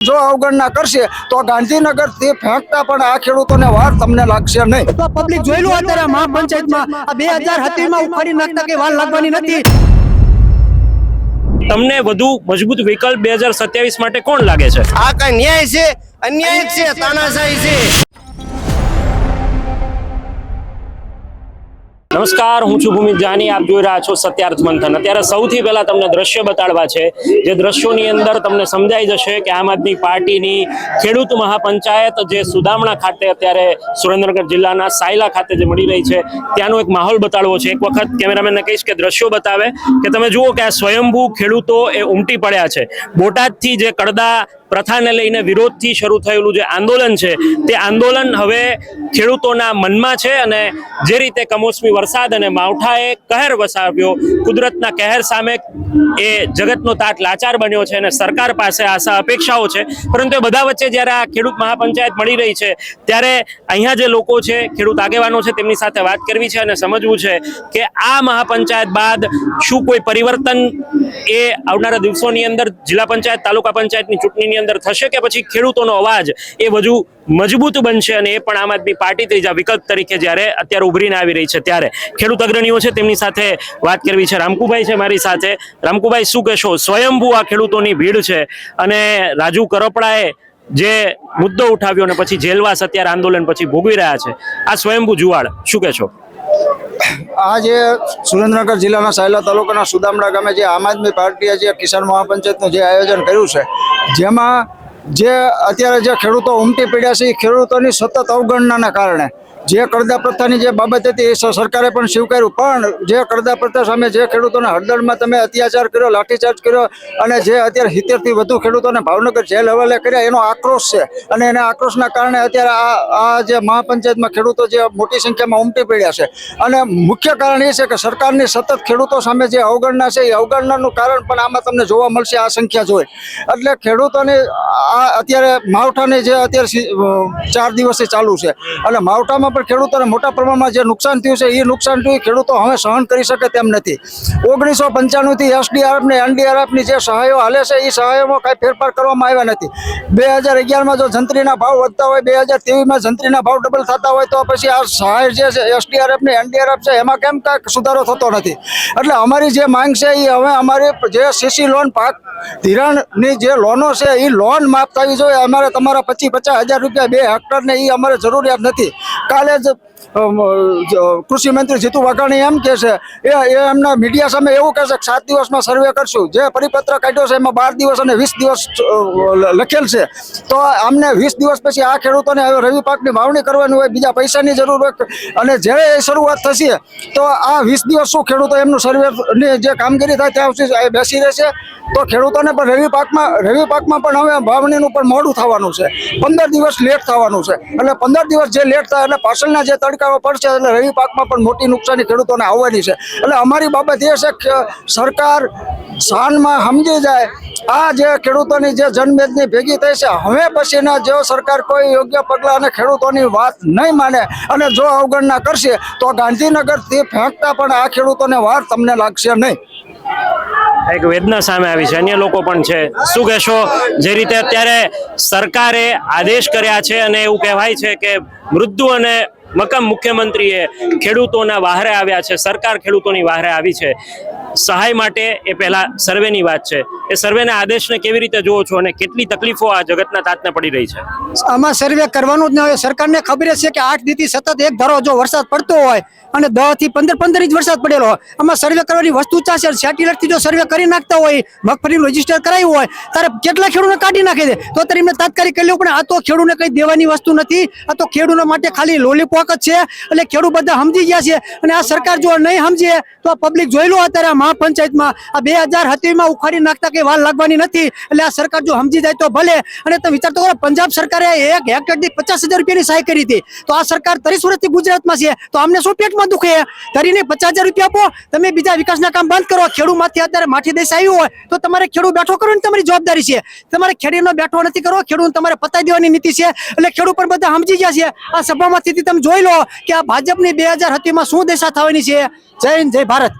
જો અવગણના કરશે તો ગાંધીનગર તે ફેંકતા પણ આ ખેડૂતોને વાર તમને લાગશે નહીં. તો પબ્લિક જોયેલું અત્યારે મહાપંચાયતમાં આ બે હજારમાં ઉખાડી નાખતા કે વાર લાગવાની નથી? તમને વધુ મજબૂત વિકલ્પ બે હજાર સત્યાવીસ માટે કોણ લાગે છે? આ કઈ ન્યાય છે અન્યાય છે. તાનાશાહી છે. નમસ્કાર, હું છું ભૂમિત જાની. આપ જોઈ રહ્યા છો સત્યાર્થ મંથન. અત્યારે સૌથી પહેલા તમને દ્રશ્ય બતાડવા છે. જે દ્રશ્યોની અંદર તમને સમજાઈ જશે કે આમ આદમી પાર્ટીની ખેડૂત મહાપંચાયત જે સુદામણા ખાતે અત્યારે સુરેન્દ્રનગર જિલ્લાના સાયલા ખાતે જે મળી રહી છે, ત્યાંનો એક માહોલ બતાડવો છે. એક વખત કેમેરામેનને કહીશ કે દ્રશ્યો બતાવે કે તમે જુઓ કે આ સ્વયંભૂ ખેડૂતો એ ઉમટી પડ્યા છે. બોટાદથી જે કડદા પ્રથાને લઈને વિરોધથી શરૂ થયેલું જે આંદોલન છે, તે આંદોલન હવે ખેડૂતોના મનમાં છે અને જે રીતે કમોસમી વરસાદ અને માવઠાએ કહેર વસાવ્યો. કુદરતના કહેર સામે એ જગતનો તાટ લાચાર બન્યો છે અને સરકાર પાસે આશા અપેક્ષાઓ છે. પરંતુ એ બધા વચ્ચે જ્યારે આ ખેડૂત મહાપંચાયત મળી રહી છે, ત્યારે અહીંયા જે લોકો છે, ખેડૂત આગેવાનો છે, તેમની સાથે વાત કરવી છે અને સમજવું છે કે આ મહાપંચાયત બાદ શું કોઈ પરિવર્તન એ આવનારા દિવસોની અંદર જિલ્લા પંચાયત, તાલુકા પંચાયતની ચૂંટણીની અંદર થશે કે પછી ખેડૂતોનો અવાજ એ વધુ મજબૂત બનશે અને એ પણ આમ આદમી પાર્ટી ત્રીજા વિકલ્પ તરીકે જ્યારે અત્યારે ઉભરીને આવી રહી છે ત્યારે. ખેડૂત અગ્રણીઓ છે તેમની સાથે વાત કરવી છે. રામકુભાઈ છે મારી સાથે. રામકુભાઈ, શું કહેશો? સ્વયંભૂ આ ખેડૂતોની ભીડ છે અને રાજુ કરપડાએ જે મુદ્દો ઉઠાવ્યો અને પછી જેલવાસ અત્યારે આંદોલન પછી ભોગવી રહ્યા છે. આ સ્વયંભૂ જુવાળ, શું કહેશો? આ જે સુરેન્દ્રનગર જિલ્લાના સાયલા તાલુકાના સુદામડા ગામે જે આમ આદમી પાર્ટીએ જે કિસાન મહાપંચાયતનું જે આયોજન કર્યું છે, જેમાં જે અત્યારે જે ખેડૂતો ઉમટી પડ્યા છે એ ખેડૂતોની સતત અવગણનાના કારણે જે કરદા પ્રથાની જે બાબત હતી એ સરકારે પણ સ્વીકાર્યું. પણ જે કરદા પ્રથા સામે જે ખેડૂતોને હળદળમાં તમે અત્યાચાર કર્યો, લાઠીચાર્જ કર્યો અને જે અત્યારે સિત્તેરથી વધુ ખેડૂતોને ભાવનગર જેલ હવાલે કર્યા, એનો આક્રોશ છે. અને એના આક્રોશના કારણે અત્યારે આ આ જે મહાપંચાયતમાં ખેડૂતો જે મોટી સંખ્યામાં ઉમટી પડ્યા છે. અને મુખ્ય કારણ એ છે કે સરકારની સતત ખેડૂતો સામે જે અવગણના છે, એ અવગણનાનું કારણ પણ આમાં તમને જોવા મળશે આ સંખ્યા જોઈ. એટલે ખેડૂતોની આ અત્યારે માવઠાની જે અત્યારે ચાર દિવસથી ચાલુ છે. અને માવઠામાં પણ ખેડૂતોને મોટા પ્રમાણમાં જે નુકસાન થયું છે એ નુકસાન થયું ખેડૂતો હવે સહન કરી શકે તેમ નથી. ઓગણીસો પંચાણુંથી એસડીઆરએફ ને એનડીઆરએફની જે સહાયો હાલે છે એ સહાયોમાં કાંઈ ફેરફાર કરવામાં આવ્યા નથી. બે હજાર અગિયારમાં જો જંત્રીના ભાવ વધતા હોય, બે હજાર ત્રેવીસમાં જંત્રીના ભાવ ડબલ થતા હોય, તો પછી આ સહાય જે છે, એસડીઆરએફ એનડીઆરએફ છે, એમાં કેમ કાંઈક સુધારો થતો નથી? એટલે અમારી જે માંગ છે એ હવે અમારી જે સીસી લોન પાક, ધિરાણની જે લોનો છે એ લોન માફ થવી જોઈએ. અમારે તમારા પચીસ પચાસ હજાર રૂપિયા બે હેક્ટરને એ અમારે જરૂરિયાત નથી. કાલે જ અમ, જ- કૃષિ મંત્રી જીતુ વાઘાણી એમ કહે છે, એ એમના મીડિયા સામે એવું કહે છે કે સાત દિવસમાં સર્વે કરશું. જે પરિપત્ર કાઢ્યો છે એમાં બાર દિવસ અને વીસ દિવસ લખેલ છે. તો આમને વીસ દિવસ પછી આ ખેડૂતોને હવે રવિ પાકની વાવણી કરવાની હોય, બીજા પૈસાની જરૂર હોય અને જ્યારે એ શરૂઆત થશે, તો આ વીસ દિવસ શું ખેડૂતો એમનું સર્વેની જે કામગીરી થાય ત્યાં સુધી એ બેસી રહેશે? તો ખેડૂતોને પણ રવિ પાકમાં રવિ પાકમાં પણ હવે વાવણીનું પણ મોડું થવાનું છે. પંદર દિવસ લેટ થવાનું છે. એટલે પંદર દિવસ જે લેટ થાય, એટલે પાછળના જે તડકાઓ પડશે એટલે રવિ પાકમાં પણ મોટી નુકસાની ખેડૂતોને આવવાની છે. એટલે અમારી બાબત એ છે કે સરકાર શાનમાં સમજી જાય, આ જે ખેડૂતોની જે જનમેદની ભેગી થઈ છે, હવે પછીના જો સરકાર કોઈ યોગ્ય પગલાં અને ખેડૂતોની વાત નહીં માને અને જો અવગણના કરશે, તો ગાંધીનગરથી ફેંકતા પણ આ ખેડૂતોને વાર તમને લાગશે નહીં. એક વેદના સામે આવી છે, અન્ય લોકો પણ છે. શું કહેશો? જે રીતે અત્યારે સરકારે આદેશ કર્યા છે અને એવું કહેવાય છે કે મૃદુ અને મક્કમ મુખ્યમંત્રીએ ખેડૂતોના વાહરે આવ્યા છે. સરકાર ખેડૂતોની વાહરે આવી છે. સહાય માટે એ પહેલા સર્વેની વાત છે. એ સર્વેના આદેશને કેવી રીતે જોવો છો અને કેટલી તકલીફો આ જગતના તાતને પડી રહી છે? આમાં સર્વે કરવાનું જ ન હોય. સરકારને ખબર છે કે આઠ દીથી સતત એક ધારો જો વરસાદ પડતો હોય અને દસથી પંદર પંદર ઇંચ વરસાદ પડેલો હોય, આમાં સર્વે કરવાની વસ્તુ ચાલશે. સેટેલાઇટથી જો સર્વે કરી નાખતા હોય, મગફળીનું રજિસ્ટર કરાવ્યું હોય ત્યારે કેટલા ખેડૂતને કાઢી નાખી દે તો ત્યારે એમને તાત્કાલિક કરી લેવું પણ આ તો ખેડૂતને કંઈ દેવાની વસ્તુ નથી. આ તો ખેડૂતો માટે ખાલી લોલીપોક જ છે. એટલે ખેડૂત બધા સમજી ગયા છે. અને આ સરકાર જો નહીં સમજે, તો આ પબ્લિક જોઈ અત્યારે આ મહાપંચાયતમાં આ બે હજારમાં ઉખાડી નાખતા કઈ વાર લાગવાની નથી. એટલે આ સરકાર જો સમજી જાય તો ભલે. અને તમે વિચાર કરો, પંજાબ સરકારે એક હેક્ટર દીઠ પચાસ હજાર રૂપિયાની સહાય કરી હતી. તો આ સરકાર ત્રીસ વર્ષથી ગુજરાતમાં છે. તો અમને શું પેટમાં દુખે? કરીને પચાસ હજાર રૂપિયા આપો. તમે બીજા વિકાસના કામ બંધ કરો. ખેડૂતમાંથી અત્યારે માઠી દેશ આવ્યું હોય, તો તમારે ખેડૂત બેઠો કરો ને તમારી જવાબદારી છે. તમારે ખેડૂતનો બેઠો નથી કરવો. ખેડૂત તમારે પતાવી દેવાની નીતિ છે. એટલે ખેડૂત પણ બધા સમજી ગયા છે. આ સભામાંથી તમે જોઈ લો કે આ ભાજપની બે હજાર હતીમાં શું દેશા થવાની છે. જય હિન્દ, જય ભારત.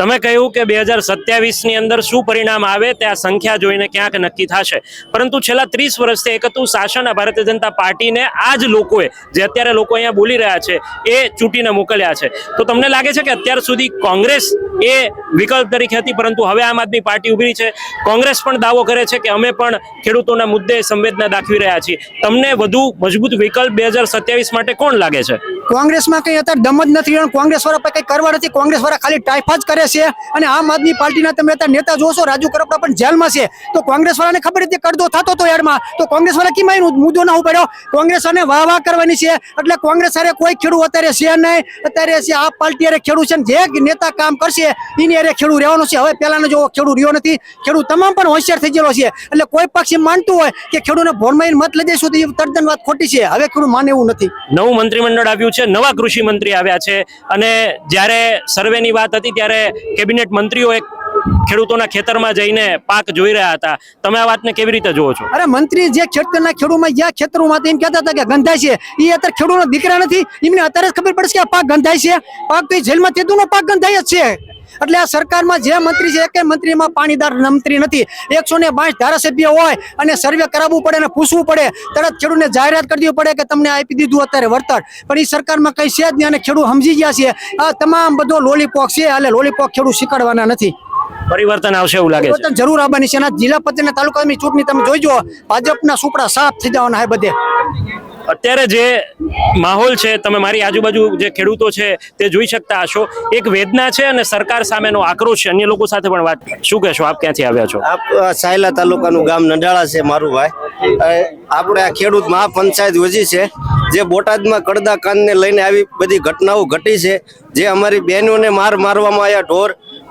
તમે કહ્યું કે બે હજાર સત્યાવીસની અંદર શું પરિણામ આવે તે આ સંખ્યા જોઈને ક્યાંક નક્કી થશે. પરંતુ છેલ્લા ત્રીસ વર્ષથી એકતું શાસન, આ ભારતીય જનતા પાર્ટીને આ જ લોકોએ, જે અત્યારે લોકો અહીંયા બોલી રહ્યા છે, એ ચૂંટીને મોકલ્યા છે. તો તમને લાગે છે કે અત્યાર સુધી કોંગ્રેસ એ વિકલ્પ તરીકે હતી, પરંતુ હવે આમ આદમી પાર્ટી ઉભરી છે. કોંગ્રેસ પણ દાવો કરે છે કે અમે પણ ખેડૂતોના મુદ્દે સંવેદના દાખવી રહ્યા છીએ. તમને વધુ મજબૂત વિકલ્પ બે હજાર સત્યાવીસ માટે કોણ લાગે છે? કોંગ્રેસમાં કઈ અત્યારે દમ જ નથી કોંગ્રેસ વાળા કઈ કરવા નથી. કોંગ્રેસ વાળા ખાલી ટાઈફા જ કરે છે અને આમ આદમી પાર્ટીના તમે અત્યારે નેતા જોશો રાજુ કરપડા પણ જેલમાં છે. તો કોંગ્રેસ વાળાને ખબર હતી કરદો થતો હતો એડમાં તો કોંગ્રેસ વાળા કેમ આવીને મુદ્દો ના ઉપાડ્યો? કોંગ્રેસ વાળાને વાહ વાહ કરવાની છે. એટલે કોંગ્રેસ અરે કોઈ ખેડૂત અત્યારે છે નહીં. અત્યારે છે આ પાર્ટી અરે ખેડૂત છે જે નેતા કામ કરશે, એની અરે ખેડૂત રહેવાનું છે. હવે પેલાનો જો ખેડૂત રહ્યો નથી. ખેડૂત તમામ પણ હોશિયાર થઈ ગયેલો છે. એટલે કોઈ પક્ષ માનતું હોય કે ખેડૂતને ભોરમાં મત લઈ દઈશું તો એ તદ્દન વાત ખોટી છે. હવે ખેડૂત માને એવું નથી. નવું મંત્રીમંડળ આવ્યું છે, નવા કૃષિ મંત્રી આવ્યા છે. અને જ્યારે સર્વેની વાત હતી ત્યારે કેબિનેટ મંત્રીઓ એક ખેડૂતોના ખેતરમાં જઈને પાક જોઈ રહ્યા હતા. તમે આ વાતને કેવી રીતે જુઓ છો? અરે મંત્રી જે ખેતરના ખેડૂમાં જ્યાં ખેતરોમાં એમ કહેતા હતા કે ગંધાય છે. એ અત્યારે ખેડૂતનો દીકરા નથી. એમને અત્યારે જ ખબર પડશે કે આ પાક ગંધાય છે. પાક તો જેલમાં તેદુનો પાક ગંધાય જ છે. એટલે આ સરકારમાં જે મંત્રી છે એકે મંત્રીમાં પાણીદાર મંત્રી નથી. એકસો ને પાંચ ધારાસભ્ય હોય અને સર્વે કરાવવું પડે અને પૂછવું પડે. તરત ખેડૂતને જાહેરાત કરી દેવી પડે કે તમને આપી દીધું અત્યારે વળતર. પણ એ સરકારમાં કઈ છે જ નહીં અને ખેડૂત સમજી ગયા છે. આ તમામ બધો લોલીપોક છે એટલે લોલીપોક ખેડૂત શીખવાડવાના નથી. પરિવર્તન આવશે એવું લાગે છે. જરૂર આવવાની છે જિલ્લા પંચાયત તાલુકાની ચૂંટણી તમે જોઈજો ભાજપના સુપડા સાફ થઈ જવાના છે બધે. અત્યારે જે માહોલ છે, તમે મારી આજુબાજુ જે ખેડૂતો છે, તે જોઈ શકતા હશો. એક વેદના છે અને સરકાર સામેનો આક્રોશ છે. અન્ય લોકો સાથે પણ વાત શું કહેશો? આપ ક્યાંથી આવ્યા છો? આપ સાયલા તાલુકાનું ગામ નડાળા છે, મારું ભાઈ. આપણે આ ખેડૂત મહાપંચાયત યોજી છે, જે બોટાદમાં કડદા કાનને લઈને આવી બધી ઘટનાઓ ઘટી છે, જે અમારી બહેનોને માર મારવામાં આવ્યા ઢોર.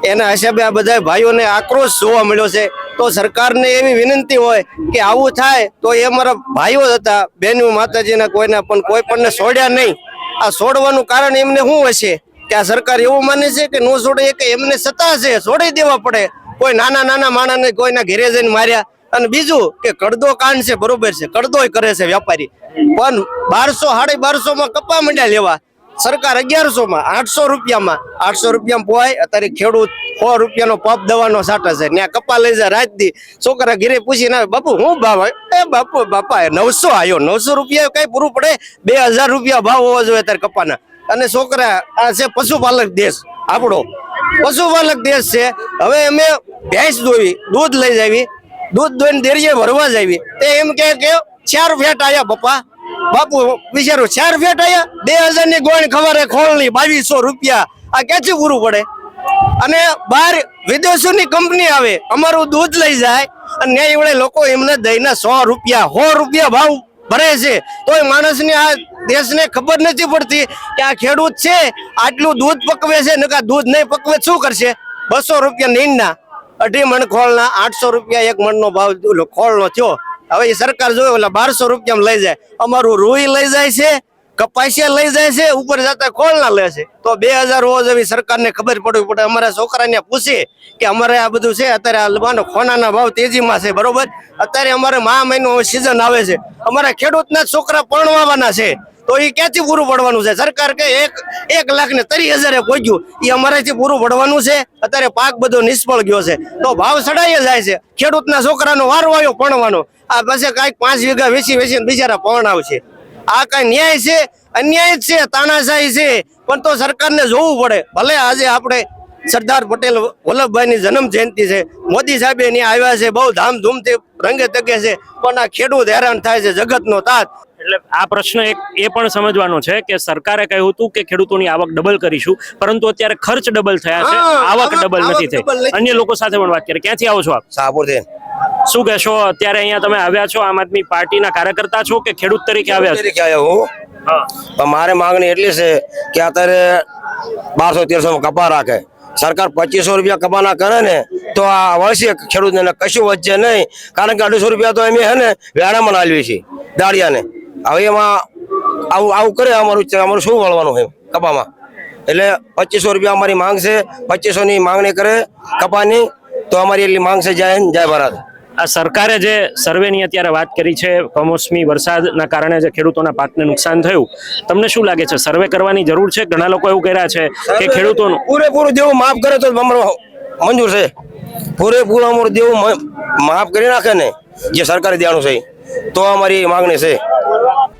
એના હિસાબે આ બધા ભાઈઓને આક્રોશ જોવા મળ્યો છે. તો સરકારને એવી વિનંતી હોય કે આવું થાય તો એ અમારા ભાઈઓ હતા બહેનું માતાજીના કોઈના પણ કોઈ પણને છોડ્યા નહીં. આ છોડવાનું કારણ એમને શું હશે? કે આ સરકાર એવું માને છે કે ન છોડે કે એમને સત્તા છે, છોડી દેવા પડે. કોઈ નાના નાના માણસને કોઈના ઘેરે જઈને માર્યા. અને બીજું કે કડદો કાંડ છે, બરોબર છે. કડદોય કરે છે વેપારી પણ બારસો, સાડી બારસો માં કપા મંડ્યા લેવા. સરકાર અગિયારસો માં આઠસો રૂપિયામાં આઠસો રૂપિયામાં પોવાય અત્યારે ખેડૂત સો રૂપિયાનો પપ દવાનો સાટા છે. ને કપા લઈ જાય, રાત દી છોકરા ઘીરે પૂછીને આવે, બાપુ હું ભાવ આવે?" એ બાપુ, બાપા નવસો આવ્યો નવસો રૂપિયા કઈ પૂરું પડે? બે હજાર રૂપિયા ભાવ હોવા જોઈએ અત્યારે કપાના. અને છોકરા, આ છે પશુપાલક દેશ, આપણો. પશુપાલક દેશ છે. હવે અમે ભેંસ દોવી દૂધ લઈ જાવી. દૂધ દોઈને દેરીએ ભરવા જાવી. તે એમ કે કે, ચાર ફેટ આવ્યા પપ્પા બાપુ, વિચારો, ચાર ફેટ આયા, બે હજારની ગોળ ખબર ખોળની બાવીસો રૂપિયા. આ ક્યાંથી પૂરું પડે? અને બહાર વિદેશોની કંપની આવે, અમારું દૂધ લઈ જાય, અને ન્યાય વડે લોકો એમને દઈને સો રૂપિયા સો રૂપિયા ભાવ ભરે છે. તોય માણસને આ દેશને ખબર નથી પડતી કે આ ખેડૂત છે, આટલું દૂધ પકવે છે નકા દૂધ નહીં પકવે, શું કરશે? બસો રૂપિયા નીંદના અઢી મણ ખોળના, આઠસો રૂપિયા એક મણનો ભાવ ખોળનો થયો. હવે એ સરકાર જોયો એટલે બારસો રૂપિયામાં લઈ જાય. અમારું રૂઈ લઈ જાય છે, કપાસિયા લઈ જાય છે, ઉપર જતા ખોળના લે છે. તો બે હજાર હોવા જેવી સરકારને ખબર પડવી પડે. અમારા છોકરાને પૂછે કે અમારે આ બધું છે, અત્યારે આ ખોનાના ભાવ તેજીમાં છે, બરોબર? અત્યારે અમારે મહા મહિનો સિઝન આવે છે. અમારા ખેડૂતના છોકરા પરણવાના છે. તો એ ક્યાંથી પૂરું પડવાનું છે? સરકાર કે એક એક લાખ ને ત્રીસ હજારે પહોંચ્યું એ અમારાથી પૂરું પડવાનું છે. અત્યારે પાક બધો નિષ્ફળ ગયો છે. તો ભાવ ચડાઈ જાય છે. ખેડૂતના છોકરાનો વારો આવ્યો ભણવાનો આ પાસે કાંઈક પાંચ વીઘા વેચી વેચીને બિચારા પરણાવશે આ કઈ ન્યાય છે? અન્યાય જ છે તાનાશાહી છે. પણ તો સરકારને જોવું પડે. ભલે આજે આપણે સરદાર પટેલ વલ્લભભાઈની જન્મ જયંતિ છે. મોદી સાહેબ અહીંયા આવ્યા છે બહુ ધામધૂમથી રંગે તકે છે. પણ આ ખેડૂત હેરાન થાય છે જગતનો તાત. એટલે આ પ્રશ્ન એક એ પણ સમજવાનો છે કે સરકારે કહ્યું હતું કે ખેડૂતોની આવક ડબલ કરીશું પરંતુ અત્યારે ખર્ચ ડબલ થયા છે. આવક ડબલ નથી થઈ. અન્ય લોકો સાથે પણ વાત કરીએ. ક્યાંથી આવો છો આપ? શાહપુરથી શું કહેશો? અત્યારે અહીંયા તમે આવ્યા છો આમ આદમી પાર્ટીના કાર્યકર્તા છો કે ખેડૂત તરીકે આવ્યા છો? તરીકે આવ્યા હું. મારે માંગણી એટલી છે કે અત્યારે બારસો તેરસો કપા રાખે. સરકાર પચીસો રૂપિયા કપાના કરે ને તો આ વળશે ખેડૂતને કશું વધશે નહીં. કારણ કે અઢીસો રૂપિયા તો અમે હે ને વેણામાં નાલવી છીએ દાળિયાને. હવે એમાં આવું આવું કરે અમારું અમારું શું વળવાનું છે કપામાં? એટલે પચીસો રૂપિયા અમારી માંગ છે પચીસો ની માંગણી કરે કપાની તો અમારી એટલી માંગ છે જય હિન્દ, જય ભારત. આ સરકારે જે સર્વેની અત્યારે વાત કરી છે કમોસમી વરસાદના કારણે જે ખેડૂતોના પાકને નુકસાન થયું તમને શું લાગે છે? સર્વે કરવાની જરૂર છે? ઘણા લોકો એવું કર્યા છે કે ખેડૂતોનું પૂરેપૂરું દેવું માફ કરે તો અમારો મંજૂર છે. પૂરેપૂરું અમારું દેવું માફ કરી નાખે ને જે સરકારે દેવાનું છે તો અમારી માંગણી છે.